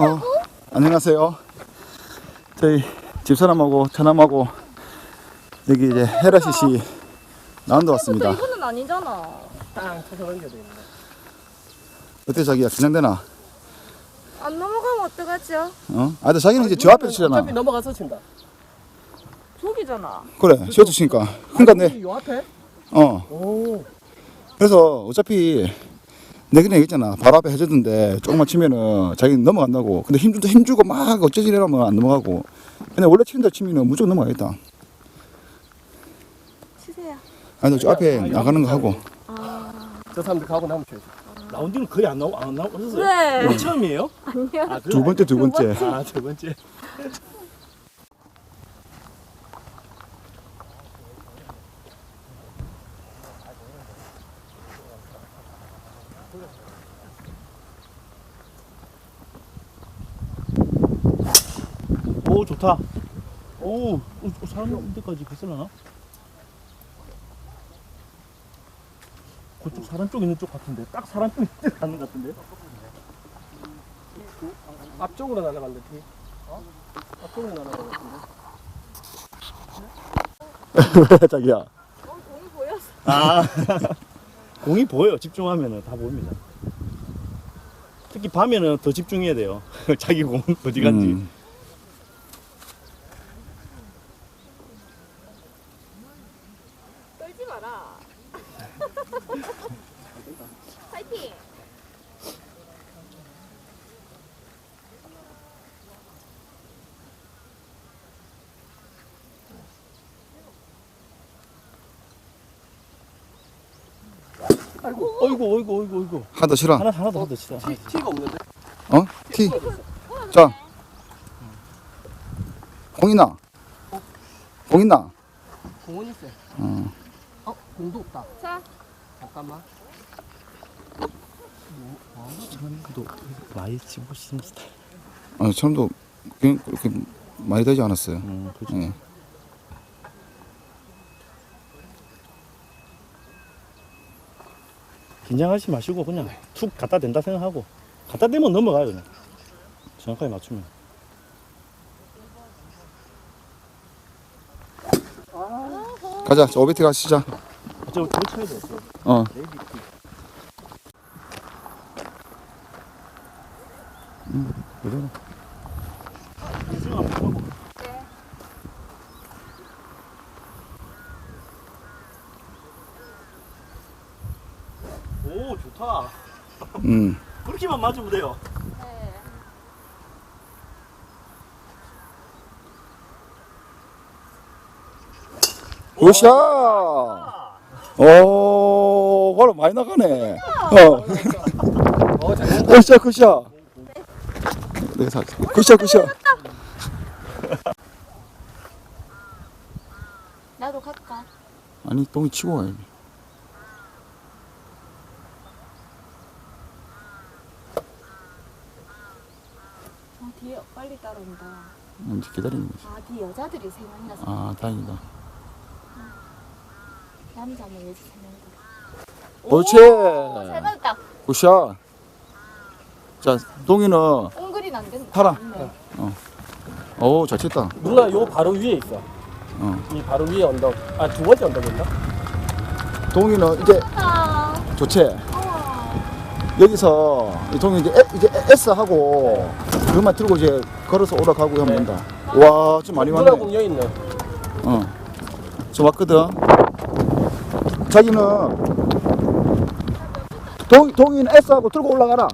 어, 안녕하세요. 저희 집사람하고 처남하고 여기 이제 헤라시 씨 나온다 왔습니다. 이거는 아니잖아. 땅 쳐서 얹어야 되는데. 어때 자기야 긴장되나? 안 넘어가면 어떡하지요? 어? 아, 근데 자기는 이제 저 앞에 치잖아. 어차피 넘어가서 친다. 저기잖아. 그래, 저도 치니까. 그러니까 내, 요 앞에? 어. 오. 그래서 어차피 내 그냥 있잖아. 바로 앞에 해줬는데 조금만 치면은 자기는 넘어간다고. 근데 힘, 주- 힘 주고 막 어쩌지 이러면 안 넘어가고. 근데 원래 치는 대로 치면은 무조건 넘어가겠다. 치세요. 아니, 저 앞에 나가는 거 하고. 저 사람들 가고 나면 쳐야지. 라운딩은 거의 안 나오 안 나오 없었어요. 네. 처음이에요? 아니요. 아, 두 번째, 두 번째. 아, 두 번째. 오 좋다. 오, 오, 오 사람 있는 데까지 갔을라나? 그쪽 사람 쪽 있는 쪽 같은데 딱 사람 쪽 있는 데 가는 것 같은데. 앞쪽으로 날아간다, 뒤. 어? 앞쪽으로 날아간다. 왜 자기야? 어, 공이 보였어. 아 공이 보여 집중하면은 다 보입니다. 특히 밤에는 더 집중해야 돼요. 자기 공 어디 간지? 음. 어이구 어이구 어이구 어이구 하나 더 싫어. 하나 하나 더 하나 더 치자 티, 티가 없는데? 어? 티. 자. 공 있나? 공 있나? 공원 있어. 어. 어, 공도 없다. 자, 잠깐만. 도 많이 치고 싶은 스타일 아, 처음도 그냥 그렇게 많이 되지 않았어요. 음 그렇죠 예. 긴장하지 마시고 그냥 툭 갖다 댄다 생각하고 갖다 대면 넘어가요 그냥 정확하게 맞추면 가자, 저 오비티 가시자. 저거 쳐야 돼 어. 그래. 오 좋다 음. 그렇게만 맞으면 돼요 네. 굿샷! 오, 바로 많이 나가네. 어. 어, 잘 굿샷, 굿샷. 내가 사 굿샷, 굿샷. 나도 갈까? 아니, 똥이 치고 와야지. 어, 뒤에 빨리 따라온다. 이제 기다리는 거지. 아, 뒤에 여자들이 세 명이라서 아, 다행이다. 남자는 왜세 명이더라. 그렇지. 잘 맞았다. 굿샷. 자, 동이는, 옹그린 안 된다. 팔아. 네. 오, 잘 쳤다. 누나 요 바로 위에 있어. 어. 이 바로 위에 언덕. 아, 두 번째 언덕인가? 동이는 이제 아, 좋지. 우와. 여기서 이 동이 이제, 에, 이제 S 하고 그것만 들고 이제 걸어서 올라가고 하면 네. 된다. 와, 좀 많이 누나 왔네. 공 여기 있네. 어. 좀 왔거든. 자기는 동, 동이는 S하고 들고 올라가라.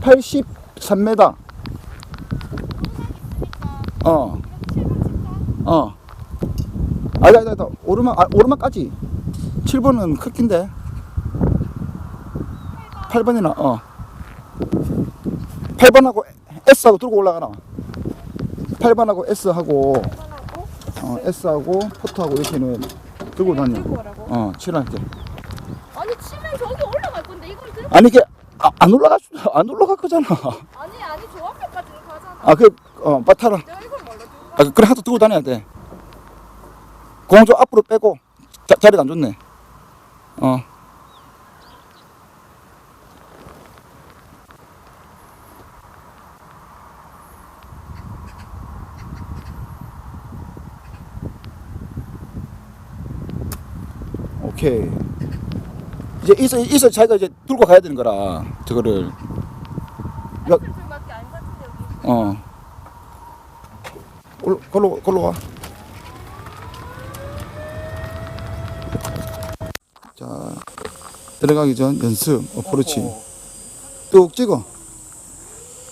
(83m) 어. 어. 아니다, 아니다, 아니다. 오르막, 아, 오르막까지. 7번은 크긴데. 8번이나, 어. 8번하고 S하고 들고 올라가나. 8번하고 S하고, 어, S하고 포트하고 이렇게는 들고 오라고? 어, 칠할게. 아니, 치면 저기 올라갈 건데 이걸 들고. 아니, 이게, 아, 안 올라갈, 수, 안 올라갈 거잖아. 아니, 아니, 저 앞에까지는 가잖아. 아, 그, 어, 빨리 타라. 내가 이걸 몰라 아, 그래, 하도 들고 다녀야 돼. 공 좀 앞으로 빼고 자, 자리가 안 좋네. 어. 오케이. 이제 있어 있어 자기가 이제 들고 가야 되는 거라 저거를 야. 여기. 어. 걸로 걸로 걸로 와. 들어가기 전 연습 어프로치 뚝 찍어.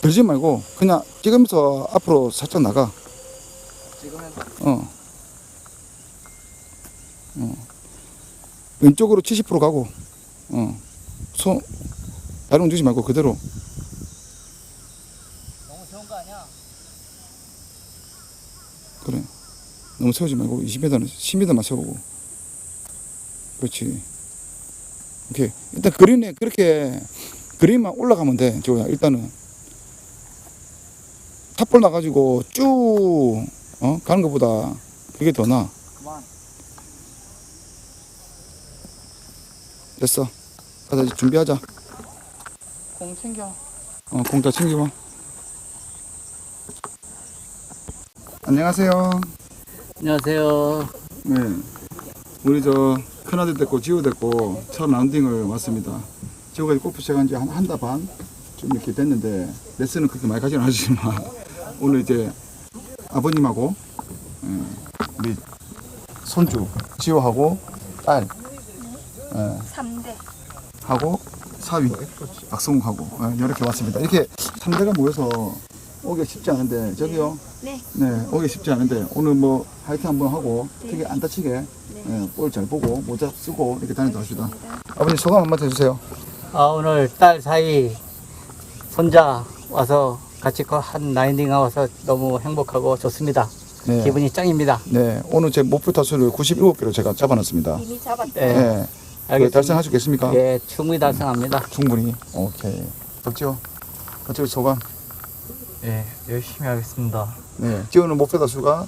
들지 말고 그냥 찍으면서 앞으로 살짝 나가. 찍으면서 어. 어. 왼쪽으로 70% 가고. 어. 손 다리 움직이지 말고 그대로. 너무 좋은 거 아니야? 그래. 너무 세우지 말고 20m는 10m만 세우고. 그렇지. 오케이. 일단 그린에 그렇게 그린만 올라가면 돼. 저야 일단은 탑볼 나가지고 쭉 어? 가는 것보다 그게 더 나아. 그만. 됐어. 가자 이제 준비하자. 공 챙겨. 어, 공 다 챙기고. 안녕하세요. 안녕하세요. 네. 우리 저 큰아들 됐고 지우 됐고 첫 라운딩을 왔습니다. 지우가 이제 골프 시작한 지한 한 달 반? 좀 이렇게 됐는데 레슨은 그렇게 많이 가지는 않지만 오늘 이제 아버님하고 예, 우리 손주 지우하고 딸 예, 3대. 하고 사위 박성욱하고 예, 이렇게 왔습니다. 이렇게 3대가 모여서 오기 쉽지 않은데 저기요 네. 네, 오기 쉽지 않은데 오늘 뭐 하이팅 한번 하고 되게 안 다치게 예, 볼잘 보고 모자 쓰고 이렇게 다니다 합시다. 아버님 소감 한번 해주세요. 아, 오늘 딸 사이 손자 와서 같이 거- 한 라이딩 하고서 너무 행복하고 좋습니다. 네, 기분이 짱입니다. 네, 오늘 제 목표 타수를 97개로 제가 잡아놨습니다. 이미 잡았대. 네, 네, 그 알겠습니다. 있겠습니까? 예, 충분히 달성합니다. 충분히. 오케이. 덕지요. 덕지 소감. 예, 열심히 하겠습니다. 네, 지우는 목표 타수가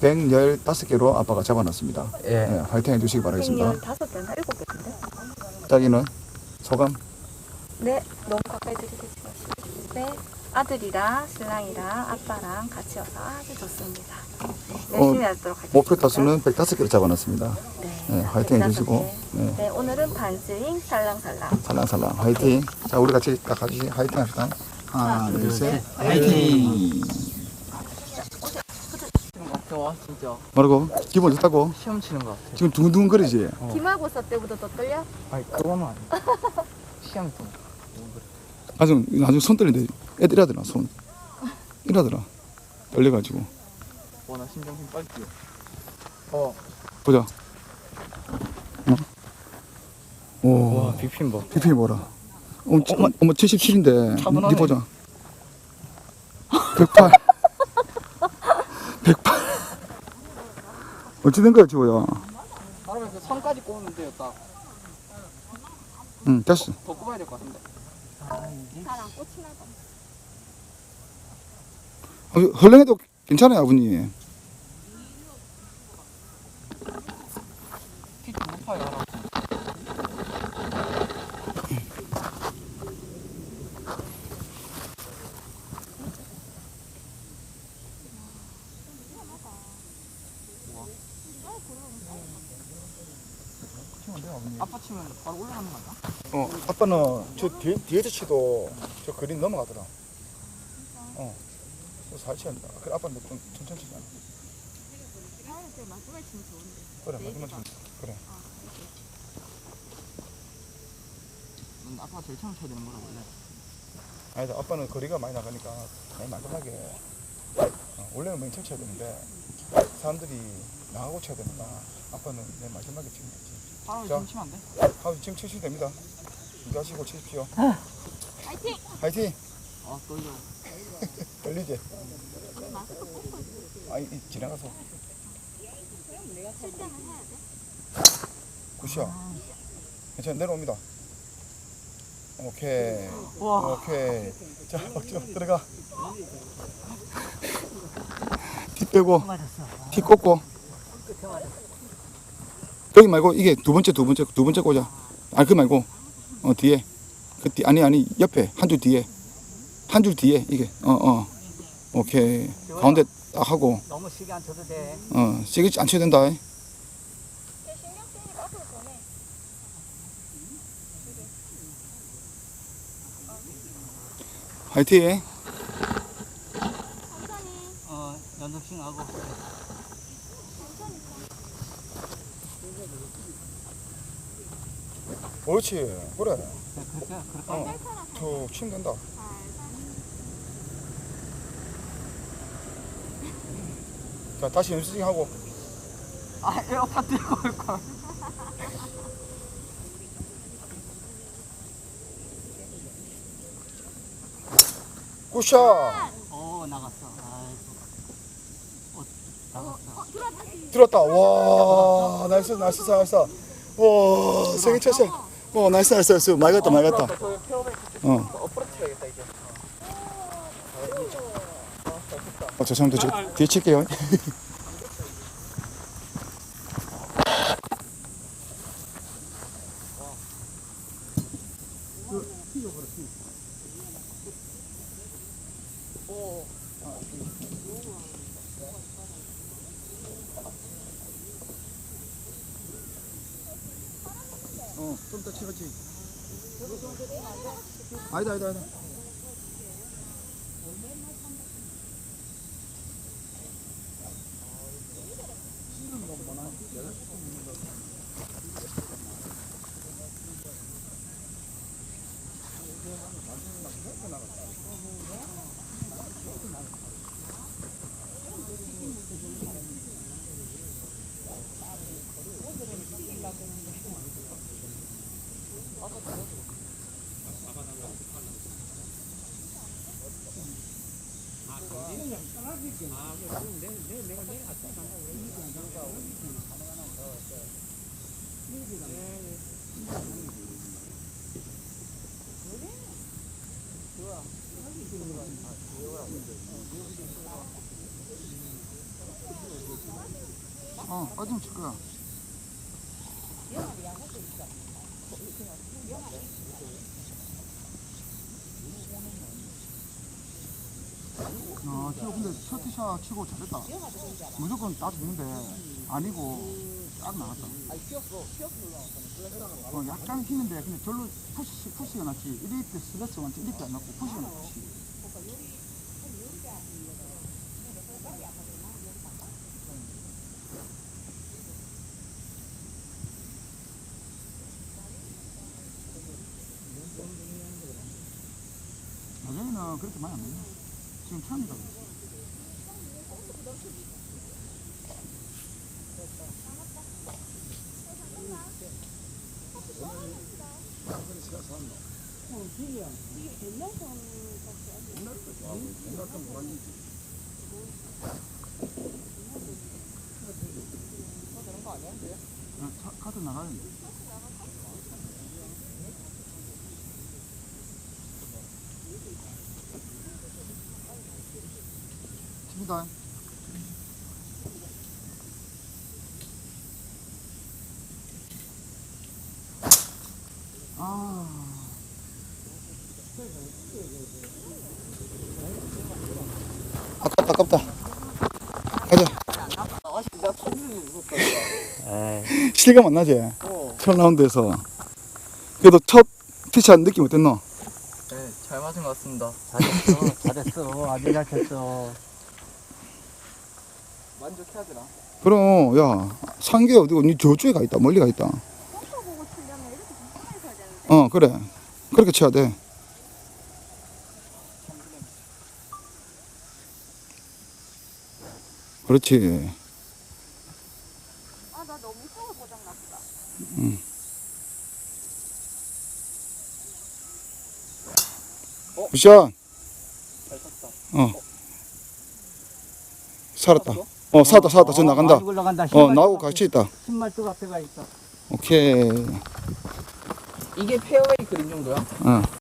115개로 아빠가 잡아놨습니다. 예, 네, 화이팅 해주시기 바라겠습니다. 5개나 7개인데? 자기는 소감. 네. 너무 가까이 들이대지 마시고. 네. 아들이랑 신랑이랑 아빠랑 같이 와서 아주 좋습니다. 네, 열심히 하도록 하겠습니다. 목표 타수는 105개로 잡아놨습니다. 네. 네, 화이팅 다섯 해주시고. 개. 네. 네, 오늘은 반스윙 살랑살랑. 살랑살랑 화이팅. 자, 우리 같이 딱 같이 화이팅 합시다. 하나, 둘, 셋. 화이팅. 와, 진짜. 뭐라고? 기분 좋다고? 시험 치는 거 같아. 지금 두근두근거리지? 기말고사 때보다 더 떨려? 아니, 그거만. 시험 좀. 아주 나중에 손 떨린대. 애들 이라더라 손. 이라더라. 떨려가지고. 와, 나 심장 힘 빨리 뛰어. 어. 보자. 어? 오. 와, 비핀 봐. 비피 뭐라? 어머, 어머, 어머 77인데. 차분하네. 니 보자. 108. 108. 어찌 된 거야, 지호야? 바람에 그 선까지 꼬는데요, 딱. 응, 됐어. 더 꼽아야 될 것 같은데. 잘안 꽂히나 봐. 어, 헐렁해도 괜찮아요, 아버님. 키좀 높아요, 알아. 아빠 치면 바로 올라가는 거 아니야? 어, 아빠는 저 뒤, 뒤에서 치도 저 그린 넘어가더라. 어, 잘 치한다. 그래, 아빠는 좀 천천히 치잖아. 그래, 마지막 치면 그래. 넌 아빠가 제일 처음 쳐야 되는 거라 원래. 아니다, 아빠는 거리가 많이 나가니까 많이 마지막에 어, 원래는 맨 처음 쳐야 되는데 사람들이 나가고 쳐야 되니까 아빠는 맨 마지막에 치면. 바로 자. 좀 치면 안 돼? 하우 지금 치시면 됩니다. 준비하시고 치십시오. 화이팅! 화이팅! 아, 떨려. 떨리지? 아이, 이, 지나가서. 굿이야. 괜찮아, 내려옵니다. 오케이. 와. 오케이. 자, 박지호 들어가. 티 빼고, 티 꽂고. 여기 말고 이게 두 번째 두 번째 두 번째 꽂아. 아그 말고 어 뒤에 그 뒤 아니 아니 옆에 한 줄 뒤에 한 줄 뒤에 이게 어 어. 오케이 가운데 딱 하고 너무 시계 안 쳐도 돼. 어 세게 안 쳐야 된다. 화이팅. 어, 연습sinh 하고. 그렇지 그래. 그렇게, 그렇게. 어, 툭 치면 된다. 자, 다시 연습생 하고. 아, 에어팟 들고 올 걸. 굿샷! 어, 나갔어. 아이고. 어, 나갔어. 들었다. 와, 나이스, 나이스, 나이스. 와, 세게 쳤어. 어, 나이스, 나이스, 나이스. 많이 갔다, 많이 갔다. 어. 어 죄송합니다. 저 뒤에 칠게요. 아니다, 아니다, 아니다. 어, 어디면 칠 거야. 아, 치고 근데 첫 티샷 치고 잘했다. 무조건 다 죽는데 아니고 딱 나갔다. 어, 약간 힘인데 근데 별로 푸시 푸시가 났지. 이리트 스트레스 완전 이리트 안 났고 푸시가 났지. 여기는 그렇게 많이 안 먹네. 지금 처음이다. 야, 차, 카드 나가야 돼. 칩니다. 아깝다, 아깝다. 가자. 실감 안 나지? 첫 라운드에서. 그래도 첫 티샷 느낌 어땠노? 네, 잘 맞은 것 같습니다. 잘했어, 잘했어. 아주 잘 쳤어. 만족해야 되나? 그럼, 야, 상계 어디고, 니 저쪽에 가 있다, 멀리 가 있다. 어, 그래. 그렇게 쳐야 돼. 그렇지. 아, 나 너무 속을 고장 났다. 굿샷. 잘 쳤다. 어. 살았다. 어, 살았다, 살았다. 저 나간다. 아, 올라간다. 어, 나하고 또 같이 있다. 신발 또 앞에 가 있어. 오케이. 이게 페어웨이 그린 정도야? 어.